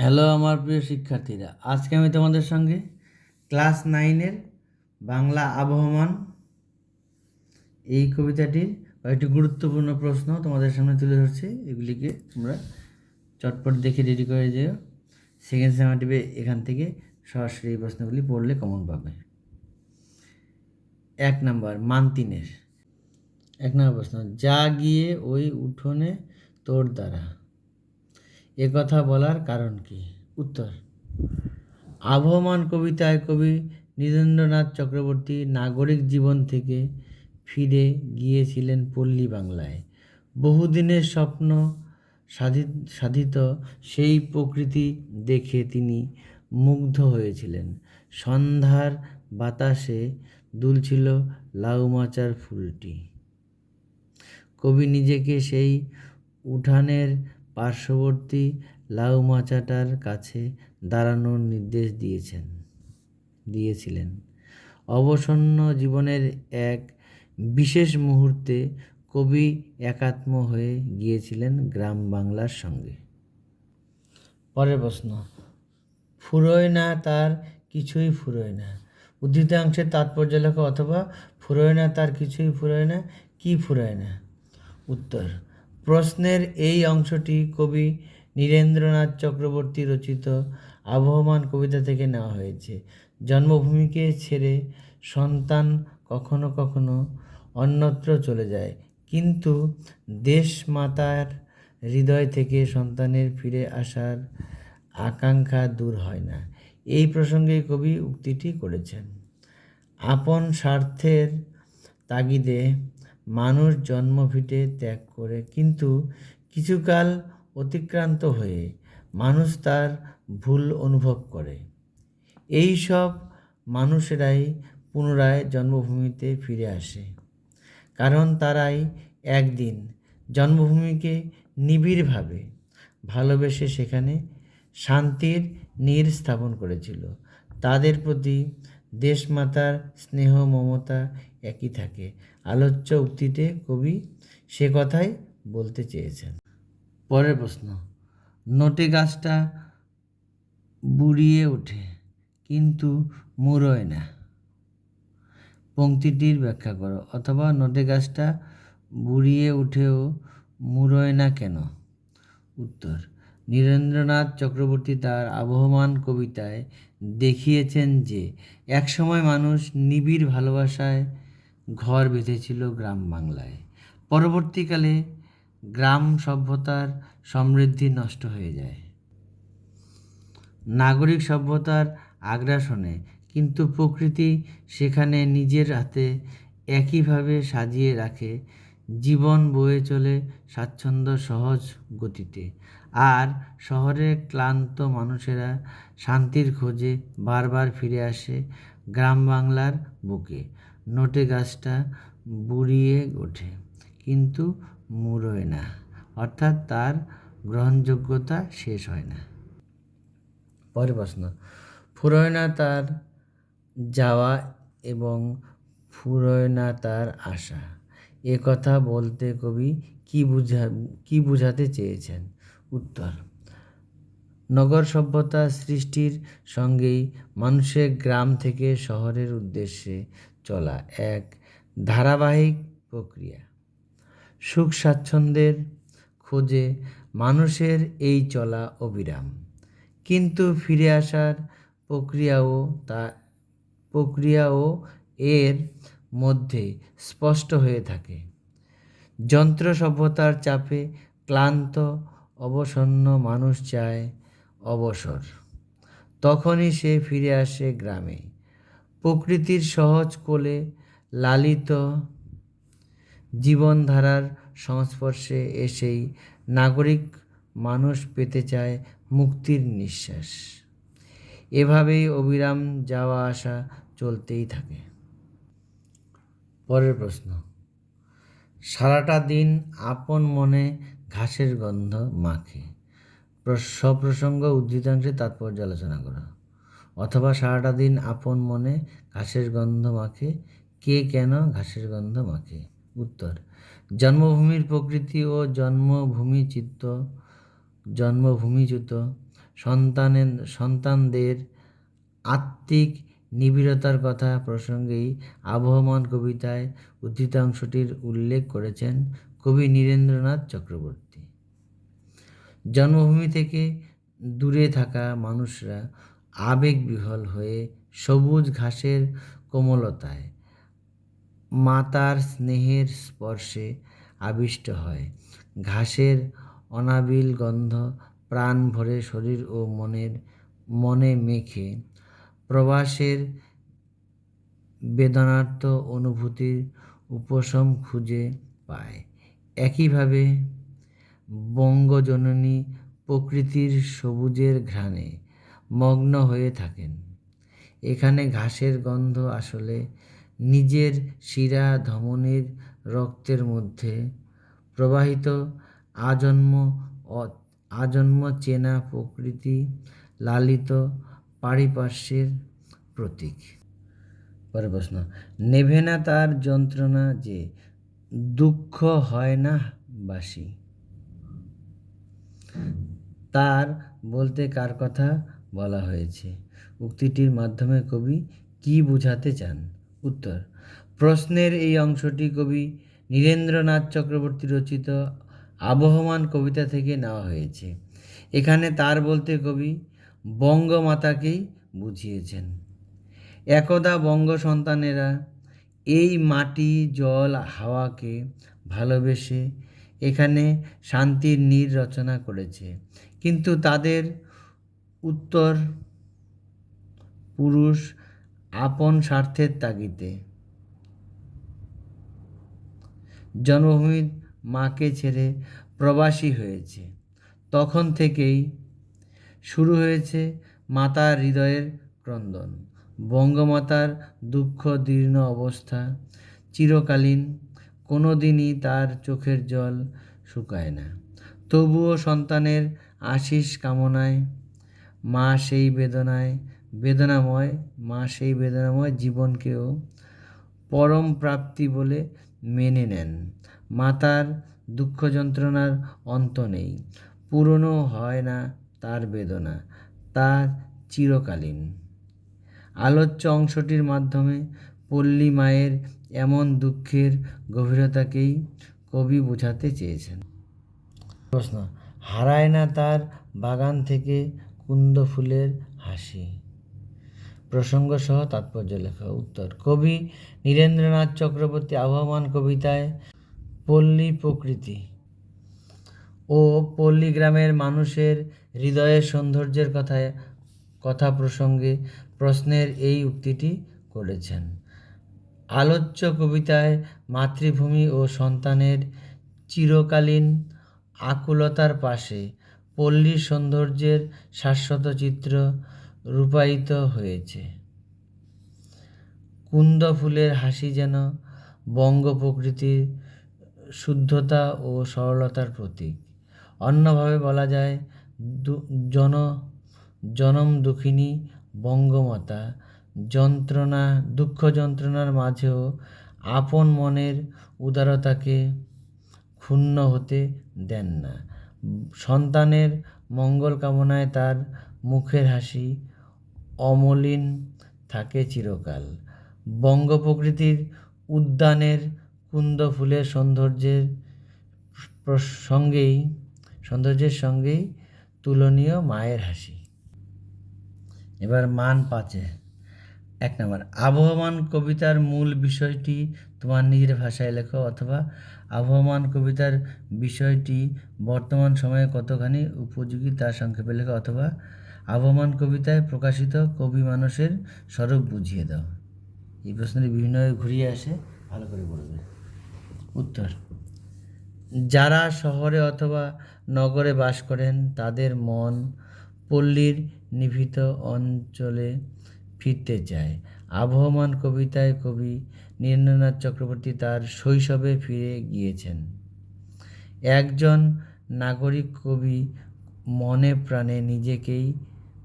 Hello আমার প্রিয় শিক্ষার্থীরা। আজকে আমি তোমাদের সঙ্গে ক্লাস নাইনের বাংলা আবহমান এই কবিতাটির কয়েকটি গুরুত্বপূর্ণ প্রশ্ন তোমাদের সামনে তুলে ধরছি। এগুলিকে তোমরা চটপট দেখে রেডি করে যেও। সেকেন্ড সেমাটিভে এখান থেকে সরাসরি এই প্রশ্নগুলি পড়লে কমন পাবে। এক নাম্বার, মান্তিনের। এক নম্বর প্রশ্ন যা গিয়ে ওই উঠোনে তোর দ্বারা। কথা বলার কারণ কি? উত্তর। আবহমান কবিতায় কবি নীরেন্দ্রনাথ চক্রবর্তী নাগরিক জীবন থেকে ফিরে গিয়েছিলেন পল্লী বাংলায়। বহুদিনের স্বপ্ন সাধিত সাধিত সেই প্রকৃতি দেখে তিনি মুগ্ধ হয়েছিলেন। সন্ধ্যার বাতাসে দুলছিল লাউমাচার ফুলটি। কবি নিজেকে সেই উঠানের পার্শ্ববর্তী লাউ মাচাটার কাছে দাঁড়ানোর নির্দেশ দিয়েছেন, দিয়েছিলেন। অবসন্ন জীবনের এক বিশেষ মুহূর্তে কবি একাত্ম হয়ে গিয়েছিলেন গ্রাম বাংলার সঙ্গে। পরের প্রশ্ন, ফুরোয় না তার কিছুই ফুরোয় না? উদ্ধৃতাংশের তাৎপর্য লেখা অথবা, ফুরোয় না তার কিছুই ফুরোয় না, কি ফুরোয় না? উত্তর প্রশ্নের এই অংশটি কবি নীরেন্দ্রনাথ চক্রবর্তী রচিত আবহমান কবিতা থেকে নেওয়া হয়েছে। জন্মভূমিকে ছেড়ে সন্তান কখনো কখনো অন্যত্র চলে যায়। কিন্তু দেশ মাতার হৃদয় থেকে সন্তানের ফিরে আসার আকাঙ্ক্ষা দূর হয় না। এই প্রসঙ্গে কবি উক্তিটি করেছেন। আপন স্বার্থের তাগিদে মানুষ জন্মভিটে ত্যাগ করে কিন্তু কিছুকাল অতিক্রান্ত হয়ে মানুষ তার ভুল অনুভব করে। এই সব মানুষেরাই পুনরায় জন্মভূমিতে ফিরে আসে। কারণ তারাই একদিন জন্মভূমিকে নিবিড়ভাবে ভালোবেসে সেখানে শান্তির নীর স্থাপন করেছিল। তাদের প্রতি দেশমাতার স্নেহ, মমতা একই থাকে। আলোচ্য উক্তিতে কবি সে কথাই বলতে চেয়েছেন। পরের প্রশ্ন, নোটে গাছটা বুড়িয়ে ওঠে, কিন্তু মুড়োয় না। পংক্তিটির ব্যাখ্যা করো, অথবা নোটে গাছটা বুড়িয়ে উঠেও মুড়োয় না কেন? উত্তর, নীরেন্দ্রনাথ চক্রবর্তী তার আবহমান কবিতায় দেখিয়েছেন যে, একসময় মানুষ নিবিড় ভালোবাসায় ঘর বেঁধেছিল গ্রাম বাংলায়। পরবর্তীকালে গ্রাম সভ্যতার সমৃদ্ধি নষ্ট হয়ে যায়। নাগরিক সভ্যতার আগ্রাসনে কিন্তু প্রকৃতি সেখানে নিজের হাতে একইভাবে সাজিয়ে রাখে। জীবন বয়ে চলে স্বাচ্ছন্দ্য সহজ গতিতে। আর শহরের ক্লান্ত মানুষেরা শান্তির খোঁজে বারবার ফিরে আসে গ্রাম বাংলার বুকে। নোটে গাছটা বুড়িয়ে ওঠে, কিন্তু মুড়োয় না। অর্থাৎ তার গ্রহণযোগ্যতা শেষ হয় না। পরের প্রশ্ন। ফুরোয় না তার যাওয়া এবং ফুরোয় না তার আশা এ কথা বলতে কবি কি বুঝা, কি বুঝাতে চেয়েছেন? উত্তর, নগর সভ্যতা সৃষ্টির সঙ্গেই মানুষের গ্রাম থেকে শহরের উদ্দেশ্যে চলা এক ধারাবাহিক প্রক্রিয়া। সুখ স্বাচ্ছন্দ্যের খোঁজে মানুষের এই চলা অবিরাম। কিন্তু ফিরে আসার প্রক্রিয়াও তা, প্রক্রিয়াও এর মধ্যে স্পষ্ট হয়ে থাকে। যন্ত্র সভ্যতার চাপে ক্লান্ত, অবসন্ন মানুষ চায় অবসর। তখনই সে ফিরে আসে গ্রামে। প্রকৃতির সহজ কোলে লালিত জীবনধারার সংস্পর্শে এসেই নাগরিক মানুষ পেতে চায় মুক্তির নিঃশ্বাস। এভাবেই অবিরাম যাওয়া আসা চলতেই থাকে। পরের প্রশ্ন, সারাটা দিন আপন মনে ঘাসের গন্ধ মাখে। সপ্রসঙ্গ উদ্ধৃতাংশে তাৎপর্য আলোচনা করা। অথবা সারাটা দিন আপন মনে ঘাসের গন্ধ মাখে। কে কেন ঘাসের গন্ধ মাখে? উত্তর, জন্মভূমির প্রকৃতি ও জন্মভূমি চিত্ত জন্মভূমিচ্যুত সন্তানের, সন্তানদের আত্মিক নিবিড়তার কথা প্রসঙ্গেই আবহমান কবিতায় উদ্ধৃতাংশটির উল্লেখ করেছেন কবি নীরেন্দ্রনাথ চক্রবর্তী। জন্মভূমি থেকে দূরে থাকা মানুষরা আবেগবিহ্বল হয়ে সবুজ ঘাসের কোমলতায় মাতার স্নেহের স্পর্শে আবিষ্ট হয়। ঘাসের অনাবিল গন্ধ প্রাণ ভরে শরীর ও মনের মনে মেখে প্রবাসের বেদনার্থ অনুভূতির উপশম খুঁজে পায়। একইভাবে বঙ্গজননী প্রকৃতির সবুজের ঘ্রাণে মগ্ন হয়ে থাকেন। এখানে ঘাসের গন্ধ আসলে নিজের শিরা ধমনীর রক্তের মধ্যে প্রবাহিত আজন্ম আজন্ম চেনা প্রকৃতি লালিত পারিপার্শ্বের প্রতীক। পরের প্রশ্ন, নেভে না তার যন্ত্রণা যে দুঃখ হয় না বাসি? তার বলতে কার কথা? বলা হয়েছে। উক্তিটির মাধ্যমে কবি কি বোঝাতে চান? উত্তর, প্রশ্নের এই অংশটি কবি নীরেন্দ্রনাথ চক্রবর্তী রচিত আবহমান কবিতা থেকে নেওয়া হয়েছে। এখানে তার বলতে কবি বঙ্গমাতাকেই বুঝিয়েছেন। একদা বঙ্গ সন্তানেরা এই মাটি, জল, হাওয়াকে ভালোবেসে এখানে শান্তির নীর রচনা করেছে। কিন্তু তাদের উত্তর, পুরুষ, আপন স্বার্থের তাগিদে। জন্মভূমির মাকে ছেড়ে প্রবাসী হয়েছে। তখন থেকেই শুরু হয়েছে মাতার হৃদয়ের ক্রন্দন। বঙ্গমাতার দুঃখ দীর্ণ অবস্থা চিরকালীন কোনো দিনই তার চোখের জল শুকায় না। তবুও সন্তানের আশিস কামনায় মা সেই বেদনায়, বেদনাময়, মা সেই বেদনাময় জীবনকেও পরম প্রাপ্তি বলে মেনে নেন। মাতার দুঃখ যন্ত্রণার অন্ত নেই। পুরনো হয় না তার বেদনা, তা চিরকালীন। আলোচ্য অংশটির মাধ্যমে পল্লী মায়ের এমন দুঃখের গভীরতাকেই কবি বোঝাতে চেয়েছেন। প্রশ্ন, হারায় না তার বাগান থেকে কুন্দ ফুলের হাসি। প্রসঙ্গ সহ তাৎপর্য লেখা উত্তর। কবি নীরেন্দ্রনাথ চক্রবর্তী আবহমান কবিতায় পল্লী প্রকৃতি ও পল্লী গ্রামের মানুষের হৃদয়ের সৌন্দর্যের কথায় কথা প্রসঙ্গে প্রশ্নের এই উক্তিটি করেছেন। আলোচ্য কবিতায় মাতৃভূমি ও সন্তানের চিরকালীন আকুলতার পাশে পল্লীর সৌন্দর্যের শাশ্বত চিত্র রূপায়িত হয়েছে। কুন্দ ফুলের হাসি যেন বঙ্গ প্রকৃতির শুদ্ধতা ও সরলতার প্রতীক। অন্যভাবে বলা যায় জন, জনম দুঃখিনী বঙ্গমাতা। যন্ত্রণা, দুঃখ যন্ত্রণার মাঝেও আপন মনের উদারতাকে ক্ষুণ্ণ হতে দেন না। সন্তানের মঙ্গল কামনায় তার মুখের হাসি অমলিন থাকে চিরকাল। বঙ্গ প্রকৃতির উদ্যানের কুন্দ ফুলের সৌন্দর্যের সঙ্গেই সৌন্দর্যের সঙ্গেই তুলনীয় মায়ের হাসি। এবার মান পাঁচে। এক নম্বর, আবহমান কবিতার মূল বিষয়টি তোমার নিজের ভাষায় লেখো অথবা আবহমান কবিতার বিষয়টি বর্তমান সময়ে কতখানি উপযোগী তা সংক্ষেপে লেখো অথবা আবহমান কবিতায় প্রকাশিত কবি মানুষের স্বরূপ বুঝিয়ে দাও। এই প্রশ্নটি বিভিন্নভাবে ঘুরিয়ে আসে, ভালো করে পড়বে। উত্তর, যারা শহরে অথবা নগরে বাস করেন তাদের মন পল্লীর নিভৃত অঞ্চলে ফিরতে চায়। আবহমান কবিতায় কবি নীরেন্দ্রনাথ চক্রবর্তী তার শৈশবে ফিরে গিয়েছেন। একজন নাগরিক কবি মনে প্রাণে নিজেকেই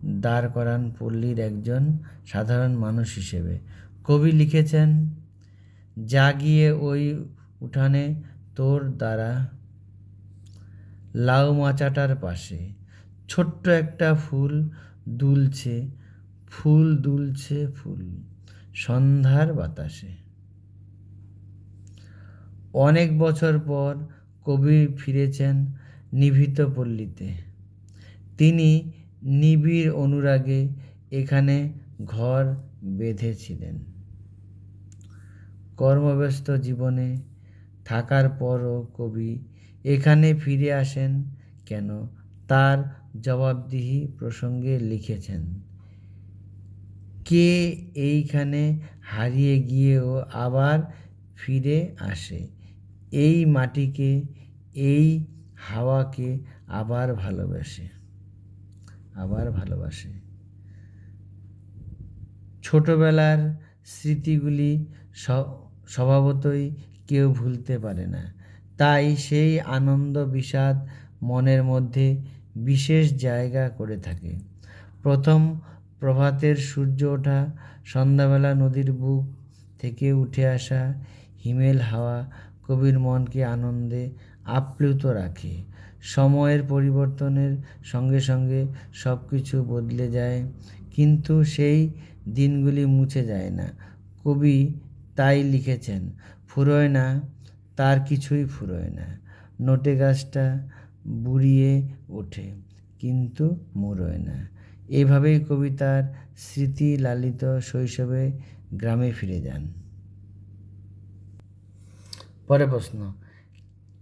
দাঁড় করান পল্লীর একজন সাধারণ মানুষ হিসেবে। কবি লিখেছেন যা গিয়ে ওই উঠানে তোর দ্বারা লাউ মাচাটার পাশে। ছোট্ট একটা ফুল দুলছে ফুল দুলছে ফুল, সন্ধ্যার বাতাসে। অনেক বছর পর কবি ফিরেছেন নিভৃত পল্লীতে। তিনি নিবিড় অনুরাগে এখানে ঘর বেঁধেছিলেন। কর্মব্যস্ত জীবনে থাকার পরও কবি এখানে ফিরে আসেন কেন? তার জবাবদিহি প্রসঙ্গে লিখেছেন। কে এইখানে হারিয়ে গিয়েও আবার ফিরে আসে? এই মাটিকে, এই হাওয়াকে আবার ভালোবাসে। আবার ভালোবাসে। ছোটবেলার স্মৃতিগুলি স্বভাবতই কেউ ভুলতে পারে না। তাই সেই আনন্দ বিষাদ মনের মধ্যে বিশেষ জায়গা করে থাকে। প্রথম প্রভাতের সূর্য ওঠা, সন্ধ্যাবেলা নদীর বুক থেকে উঠে আসা হিমেল হাওয়া কবির মনকে আনন্দে আপ্লুত রাখে। সময়ের পরিবর্তনের সঙ্গে সঙ্গে সব কিছু বদলে যায়, কিন্তু সেই দিনগুলি মুছে যায় না। কবি তাই লিখেছেন, ফুরোয় না, তার কিছুই ফুরোয় না। নোটে গাছটা বুড়িয়ে ওঠে, কিন্তু মুড়োয় না। এভাবেই কবিতার স্মৃতি লালিত শৈশবে গ্রামে ফিরে যান। পরে প্রশ্ন,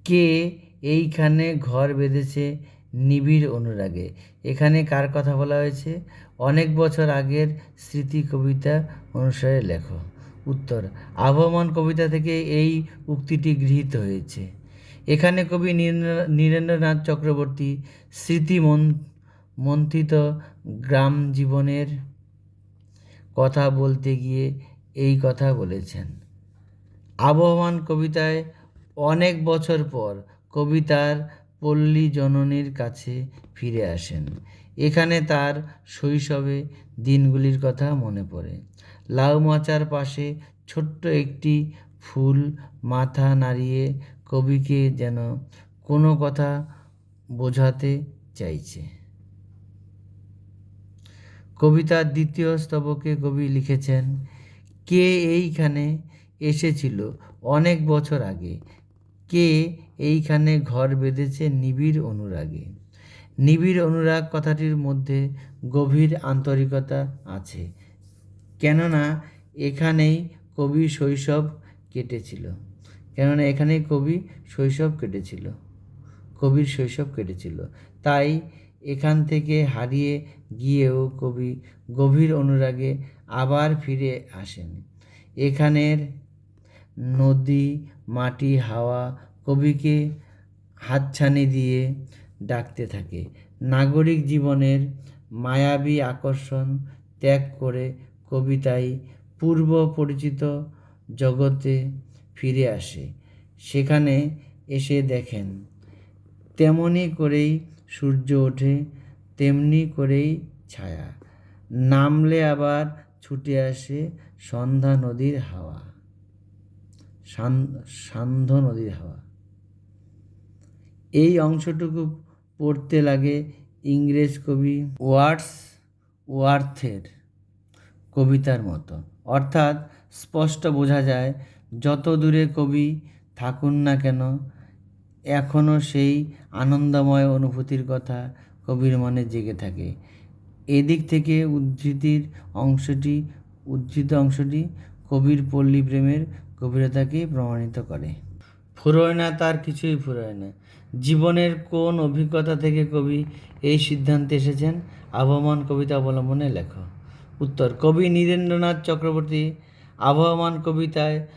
কে এইখানে ঘর বেঁধেছে নিবিড় অনুরাগে? এখানে কার কথা বলা হয়েছে? অনেক বছর আগের স্মৃতি কবিতা অনুসারে লেখো। উত্তর, আবহমান কবিতা থেকে এই উক্তিটি গৃহীত হয়েছে। এখানে কবি নীরেন্দ্র- নীরেন্দ্রনাথ চক্রবর্তী স্মৃতি মন- মন্থিত গ্রাম জীবনের কথা বলতে গিয়ে এই কথা বলেছেন। আবহমান কবিতায় অনেক বছর পর কবিতার পল্লী জননীর কাছে ফিরে আসেন। এখানে তার শৈশবে দিনগুলির কথা মনে পড়ে। লাউ মাচার পাশে ছোট্ট একটি ফুল মাথা নাড়িয়ে কবিকে যেন কোনো কথা বোঝাতে চাইছে। কবিতার দ্বিতীয় স্তবকে কবি লিখেছেন, কে এইখানে এসেছিল অনেক বছর আগে? কে এইখানে ঘর বেঁধেছে নিবিড় অনুরাগে? নিবিড় অনুরাগ কথাটির মধ্যে গভীর আন্তরিকতা আছে, কেননা এখানেই কবি শৈশব কেটেছিল। কেননা এখানেই কবি শৈশব কেটেছিল, কবির শৈশব কেটেছিল। তাই এখান থেকে হারিয়ে গিয়েও কবি গভীর অনুরাগে আবার ফিরে আসেন। এখানের নদী, মাটি, হাওয়া কবিকে হাতছানি দিয়ে ডাকতে থাকে। নাগরিক জীবনের মায়াবী আকর্ষণ ত্যাগ করে কবিতায় পূর্ব পরিচিত জগতে ফিরে আসে। সেখানে এসে দেখেন, তেমনি করেই সূর্য ওঠে তেমনি করেই ছায়া। নামলে আবার ছুটে আসে সন্ধ্যা নদীর হাওয়া। সান- সান্ধ্য নদীর হাওয়া। এই অংশটুকু পড়তে লাগে ইংরেজ কবি ওয়ার্ডস ওয়ার্থের কবিতার মতো। অর্থাৎ স্পষ্ট বোঝা যায়, যত দূরে কবি থাকুন না কেন এখনও সেই আনন্দময় অনুভূতির কথা কবির মনে জেগে থাকে। এদিক থেকে উদ্ধৃতির অংশটি, উদ্ধৃত অংশটি কবির পল্লী প্রেমের গভীরতাকেই প্রমাণিত করে। ফুরোয় না, তার কিছুই ফুরোয় না। জীবনের কোন অভিজ্ঞতা থেকে কবি এই সিদ্ধান্তে এসেছেন? আবহমান কবিতা অবলম্বনে লেখ। উত্তর, কবি নীরেন্দ্রনাথ চক্রবর্তী আবহমান কবিতায়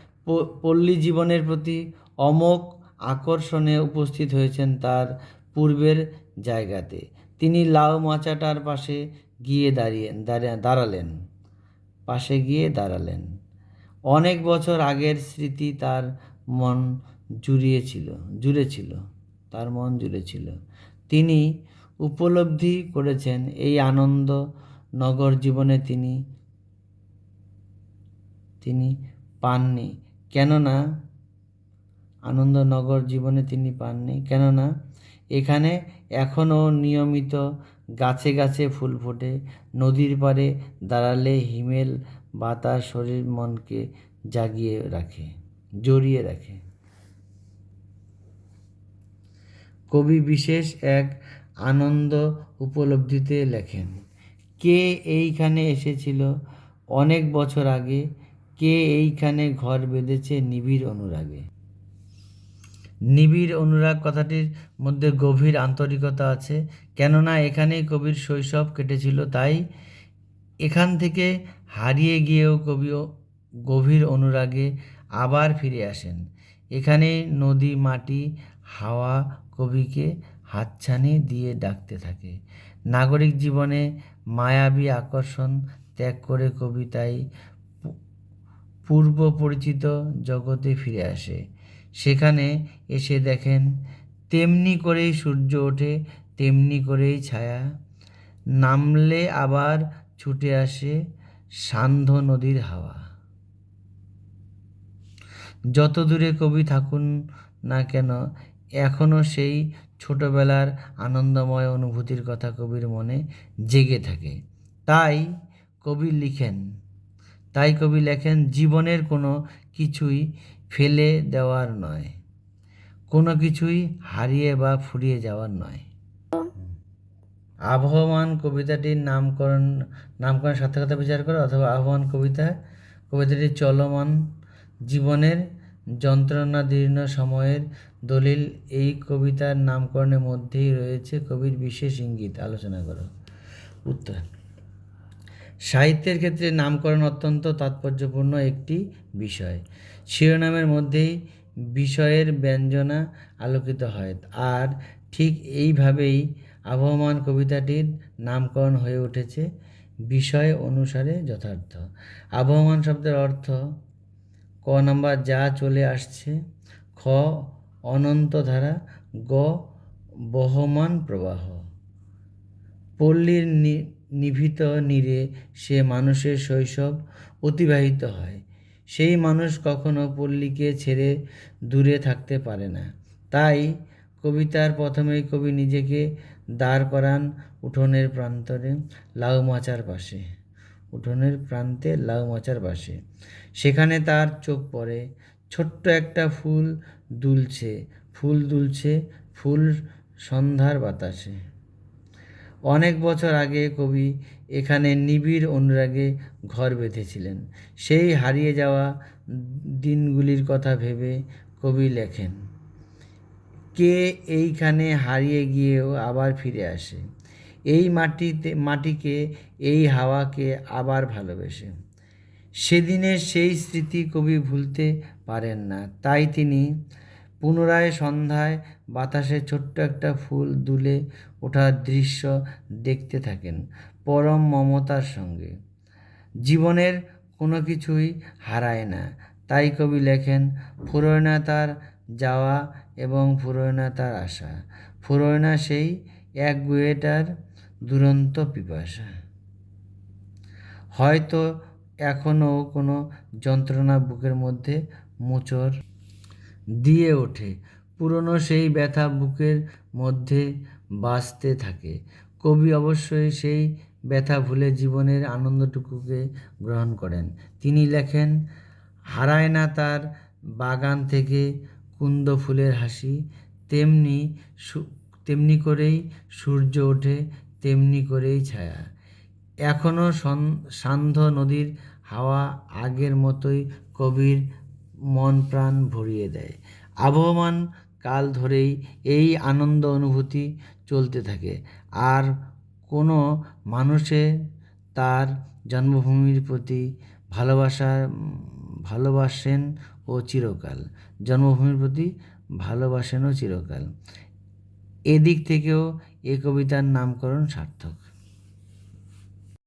পল্লী জীবনের প্রতি অমোক আকর্ষণে উপস্থিত হয়েছেন তার পূর্বের জায়গাতে। তিনি লাউ মাচাটার পাশে গিয়ে দাঁড়িয়ে দাঁড়া- দাঁড়ালেন। পাশে গিয়ে দাঁড়ালেন। অনেক বছর আগের স্মৃতি তার মন জুড়িয়েছিল জুড়েছিল। তার মন জুড়েছিল। তিনি উপলব্ধি করেছেন এই আনন্দ নগর জীবনে তিনি তিনি পাননি। কেননা আনন্দনগর জীবনে তিনি পাননি। কেননা এখানে এখনও নিয়মিত গাছে গাছে ফুল ফোটে, নদীর পাড়ে দাঁড়ালে হিমেল বাতাস শরীর মনকে জাগিয়ে রাখে, জড়িয়ে রাখে। কবি বিশেষ এক আনন্দ উপলব্ধিতে লেখেন, কে এইখানে এসেছিল অনেক বছর আগে, কে এইখানে ঘর বেঁধেছে নিবিড় অনুরাগে? নিবিড় অনুরাগ কথাটির মধ্যে গভীর আন্তরিকতা আছে। কেননা এখানেই কবির শৈশব কেটেছিল, তাই এখান থেকে হারিয়ে গিয়েও কবি গভীর অনুরাগে আবার ফিরে আসেন। এখানে নদী, মাটি, হাওয়া কবিকে হাতছানি দিয়ে ডাকতে থাকে। নাগরিক জীবনে মায়াবী আকর্ষণ ত্যাগ করে কবি তাই পু- পূর্ব পরিচিত জগতে ফিরে আসে। সেখানে এসে দেখেন তেমনি করেই সূর্য ওঠে, তেমনি করেই ছায়া। নামলে আবার ছুটে আসে সান্ধ্য নদীর হাওয়া। যত দূরে কবি থাকুন না কেন এখনও সেই ছোটবেলার আনন্দময় অনুভূতির কথা কবির মনে জেগে থাকে। তাই কবি লিখেন, তাই কবি লেখেন, জীবনের কোনো কিছুই ফেলে দেওয়ার নয়, কোনো কিছুই হারিয়ে বা ফুরিয়ে যাওয়ার নয়। আবহমান কবিতাটির নামকরণ নামকরণ সার্থকতা বিচার করো, অথবা আহ্বান কবিতা কবিতাটি চলমান জীবনের যন্ত্রণাদীর্ণ সময়ের দলিল, এই কবিতার নামকরণের মধ্যেই রয়েছে কবির বিশেষ ইঙ্গিত। আলোচনা করো। উত্তর। সাহিত্যের ক্ষেত্রে নামকরণ অত্যন্ত তাৎপর্যপূর্ণ একটি বিষয়। শিরোনামের মধ্যেই বিষয়ের ব্যঞ্জনা আলোকিত হয়। আর ঠিক এইভাবেই আবহমান কবিতাটির নামকরণ হয়ে উঠেছে বিষয় অনুসারে যথার্থ। আবহমান শব্দের অর্থ ক নাম্বার যা চলে আসছে, খ অনন্ত ধারা, গ বহমান প্রবাহ। পল্লীর নিভৃত নীরে সে মানুষের শৈশব অতিবাহিত হয়। সেই মানুষ কখনো পল্লীকে ছেড়ে দূরে থাকতে পারে না। তাই কবিতার প্রথমেই কবি নিজেকে দাঁড় করান উঠোনের প্রান্তরে, লাউ মাচার পাশে। উঠোনের প্রান্তে লাউ মাচার পাশে। সেখানে তার চোখ পড়ে। ছোট্ট একটা ফুল দুলছে। ফুল দুলছে। ফুল সন্ধ্যার বাতাসে। অনেক বছর আগে কবি এখানে নিবিড় অনুরাগে ঘর বেঁধেছিলেন। সেই হারিয়ে যাওয়া দিনগুলির কথা ভেবে কবি লেখেন, কে এইখানে হারিয়ে গিয়েও আবার ফিরে আসে। এই মাটিতে, মাটিকে, এই হাওয়াকে আবার ভালোবেসে। সেদিনের সেই স্মৃতি কবি ভুলতে পারেন না। তাই তিনি পুনরায় সন্ধ্যায় বাতাসে ছোট্ট একটা ফুল দুলে ওঠার দৃশ্য দেখতে থাকেন পরম মমতার সঙ্গে। জীবনের কোনো কিছুই হারায় না। তাই কবি লেখেন ফুরোয় না তার যাওয়া এবং ফুরোয় না তার আশা ফুরোয় না সেই এক গুয়েটার দুরন্ত পিপাসা। হয়তো এখনও কোনো যন্ত্রণা বুকের মধ্যে মোচর দিয়ে ওঠে। পুরনো সেই ব্যথা বুকের মধ্যে বাজতে থাকে। কবি অবশ্যই সেই ব্যথা ভুলে জীবনের আনন্দটুকুকে গ্রহণ করেন। তিনি লেখেন, হারায় না তার বাগান থেকে কুন্দ ফুলের হাসি। তেমনি তেমনি করেই সূর্য ওঠে, তেমনি করেই ছায়া। এখনও সান্ধ্য নদীর হাওয়া আগের মতোই কবির মন প্রাণ ভরিয়ে দেয়। আবহমান কাল ধরেই এই আনন্দ অনুভূতি চলতে থাকে। আর কোনো মানুষে তার জন্মভূমির প্রতি ভালোবাসা, ভালোবাসেন ও চিরকাল। জন্মভূমির প্রতি ভালোবাসেন ও চিরকাল। এদিক থেকেও এ কবিতার নামকরণ সার্থক।